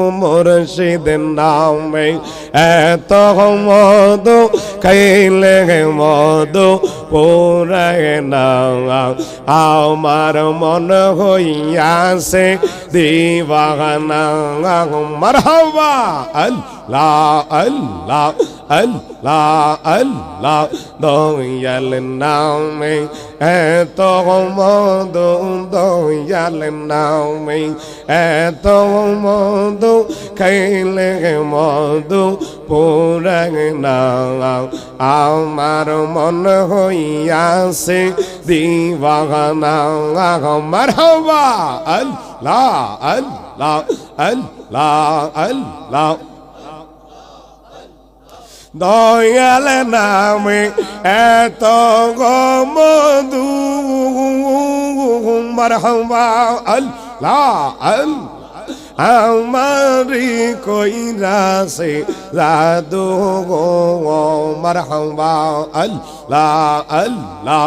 মুর্শিদ নামে এত মধু খাইলে মধু পুরে না আমার মন হইয়াছে দিবানা। মারহাবা। আল্লাহ আল্লাহ। আল্লাহ আল্লাহ, দয়াল নামে, এত মধু, দয়াল নামে, এত মধু খাইলে মধু পুরাং না আমার মন হইয়াছে, দিবানা মারহাবা, আল্লাহ আল্লাহ আল্লাহ আল্লাহ। দয়াল নামে এত গমদু মারহাবা আল্লাহ আল্লাহ। আমারি কইরাছে জাদু গো, মারহাবা, আল্লাহ আল্লাহ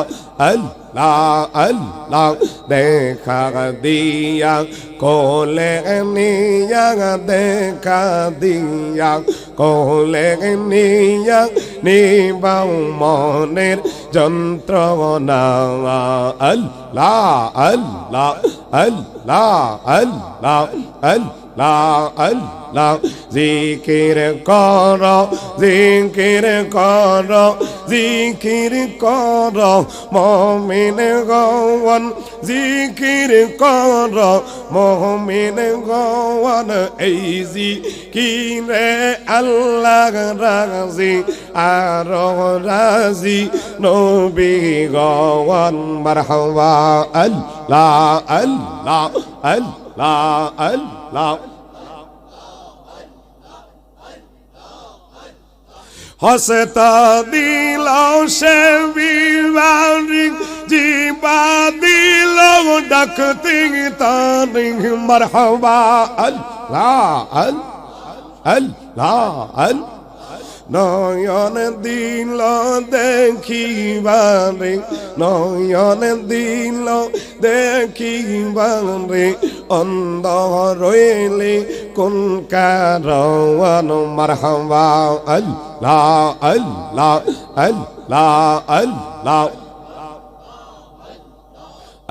আল্লাহ আল্লাহ, দেখা দিয়া, কোলে নিয়া, দেখা দিয়া, কোলে নিয়া, নিবাও মনের যন্ত্রণা, আল্লাহ আল্লাহ আল্লাহ জিকির কর জিকির কর জিকির কর, মমিন গওয়ান, জিকির কর, মমিন গওয়ান, এই জিকিরে আল্লাহ রাজি, আর রাজি, নবী গওয়ান, মারহাবা আল্লাহ আল্লাহ আল্লাহ আল্লাহ। হসতা দিল সে বিবারি জীবা দিল ডাকতে তারি মারহাবা, আল্লাহ আল্লাহ আল্লাহ। নয়ন দিল দেখিবারে নয়ন দিল দেখিবারে অন্ধ রইলে কোন কারণ মারহাবা আল্লাহ আল্লাহ আল্লাহ আল্লাহ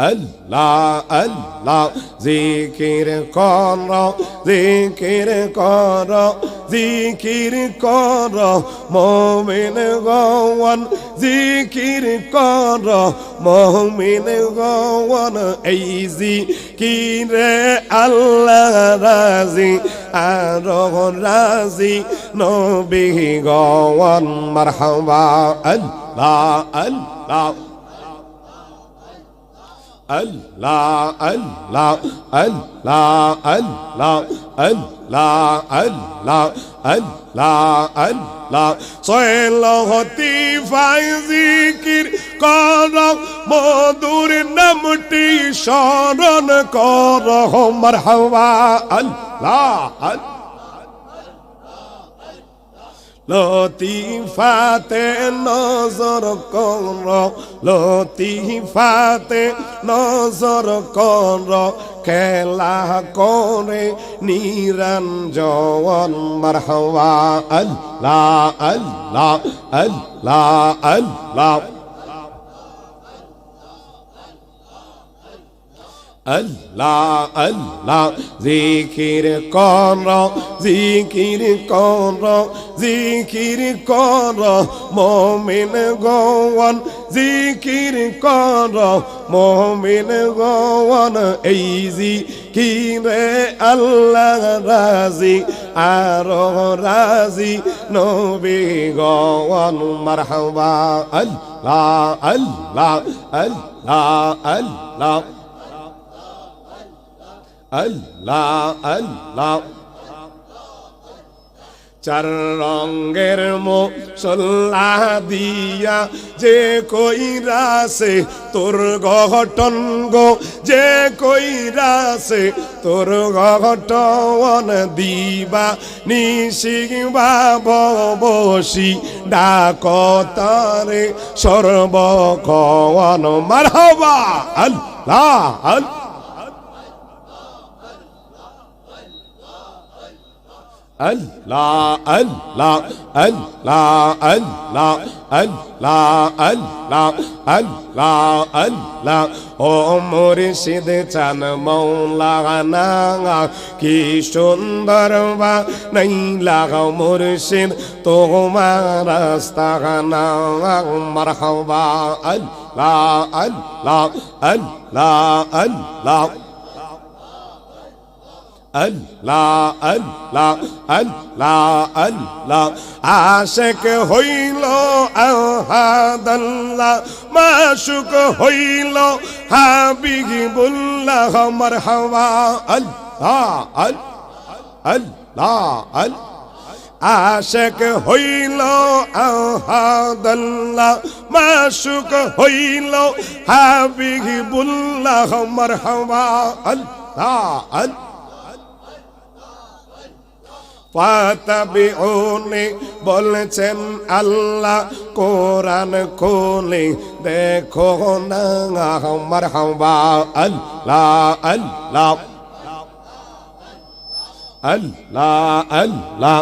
আল্লাহ আল্লাহ, জিকির কর জিকির কর জিকির কর, মমিন গওয়ান, জিকির কর, মমিন গওয়ান, এই জিকিরে আল্লাহ রাজি, আর রাজি, নবী গওয়ান, মারহাবা, আল্লাহ আল্লাহ। Allah, Allah, Allah, Allah, Allah, Allah, Allah, Allah. সয়লহতি ফাই জিকির কর মধুর নামটি স্মরণ কর মারহাবা আল্লাহ আল্লাহ লতিফাতে নজর কর লতিফাতে নজর কর খেলা করে নিরঞ্জন মারহবা আল্লাহ আল্লাহ আল্লাহ আল্লাহ। আল্লাহ আল্লাহ জিকির কর জিকির কর জিকির কর মমিন গওয়ান জিকির কর মমিন গওয়ান এই জিকিরে আল্লাহ রাজি আর রাজি নবী গওয়ান মারহাবা আল্লাহ আল্লাহ আল্লাহ আল্লাহ আল্লাহ আল্লাহ। চার রঙ্গের মোসল্লা দিয়া যে কই রাসে তোর গঠন গো, যে কই রাসে তোর গঠন দিবা নিশিবা বসি ডাক তারে সর্বকন মারহাবা। আল্লাহ আল্লাহ। Allah, Allah, Allah, Allah, Allah, Allah, Allah, Allah. ও মুর্শিদ চান মৌলানা কি সুন্দর বা নাই লাগাও মুর্শিদ তোমার রাস্তা না মারহাবা আল্লাহ আল্লাহ আল্লাহ আল্লাহ আল্লাহ আল্লাহ আল্লাহ আল্লাহ। আশেক হইল আহাদাল্লাহ মাসুক হইল হাবিবুল্লাহ, মারহাবা। আল্লাহ আল্লাহ আল্লাহ আশেক হইল আহাদাল্লাহ মাসুক হইল হাবিবুল্লাহ, মারহাবা। আল্লাহ আল্লাহ। ফাতাবিউনি বলছেন আল্লাহ কোরআন কোলে দেখো না, আমার হাওয়া, আল্লাহ আল্লাহ। আল্লাহ আল্লাহ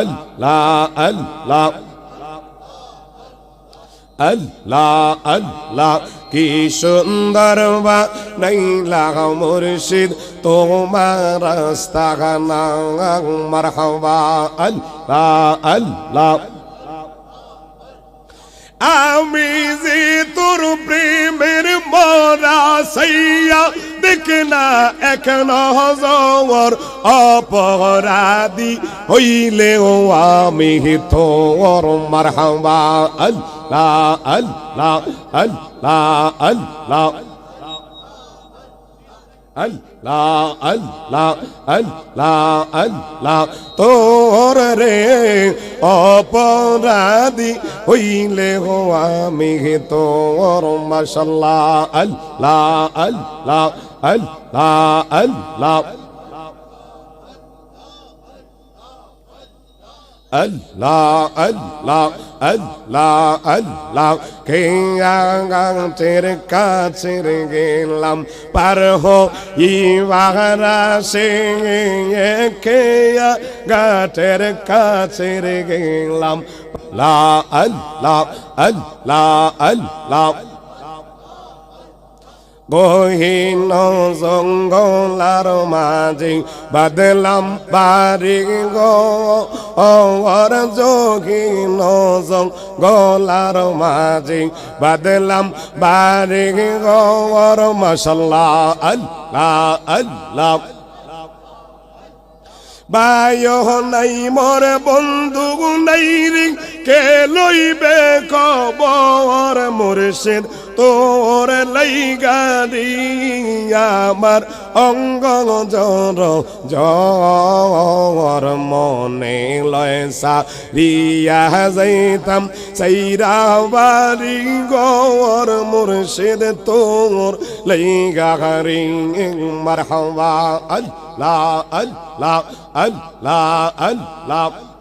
আল্লাহ আল্লাহ। আল্লাহ আল্লাহ, কি সুন্দর বা নাই লাগা মুর্শিদ, তোমার রাস্তা গানা মারহাবা, আল্লাহ আল্লাহ। আমি যে তোর প্রেমের মরা সাইয়া দেখ না এক নজর অপরাধী হইলেও আমি তোর মারহাবা, আল্লাহ। লা আল লা আল লা আল লা আল লা আল লা আল লা আল লা তোর রে অপরাধী হইলে হো আমি তোর মাশাল্লাহ আল লা আল লা আল লা আল লা Allah, Allah, Allah, Allah, কিয়াঙ্গের কাছে গেলাম পার হইবারা সিংহে কিয়া গাঠের কাছে গেলাম লা আল্লাহ আল্লাহ আল্লাহ গহীন জঙ্গলার মাঝে বাদলাম বাড়ি গর যোগীন জঙ্গলার মাঝে বাদলাম বাড়ি গর মশাল্লা আল্লাহ আল্লাহ। বায় নাই, মোর বন্ধু নাই রে। কে লইবে কবর মুর্শিদ? তোর লাইগারি আমার অঙ্গ জর জর মনে লয় সারিয়া যাইতাম। সাইরা বাড়ি গর মুর্শিদ, তোর লাইগারি মারহাবা। আল্লাহ আল্লাহ আল্লাহ আল্লাহ।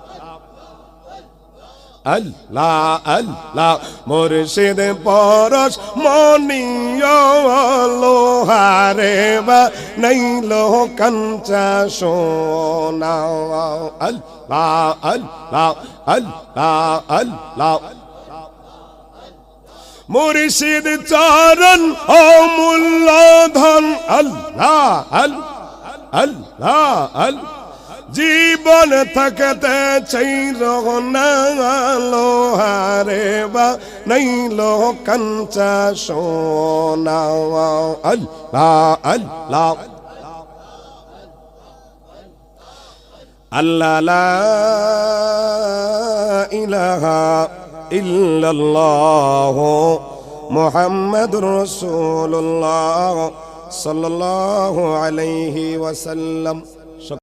আল্লাহ আল্লাহ, মুর্শিদ পরশ মনিয় লোহারে বা নাইল কঞ্চা সোনা আল্লাহ আল্লাহ আল্লাহ আল্লাহ। মুর্শিদ চরণ অমূল্য ধন আল্লাহ আল্লাহ আল্লাহ আল্লাহ। জীবন থাকতে চাই লোহারে বা নাইল কঞ্চা সোনা। আল্লাহ আল্লাহ। আল্লাহ, লা ইলাহা ইল্লাল্লাহ মুহাম্মাদুর রাসূলুল্লাহ সাল্লাল্লাহু আলাইহি ওয়াসাল্লাম।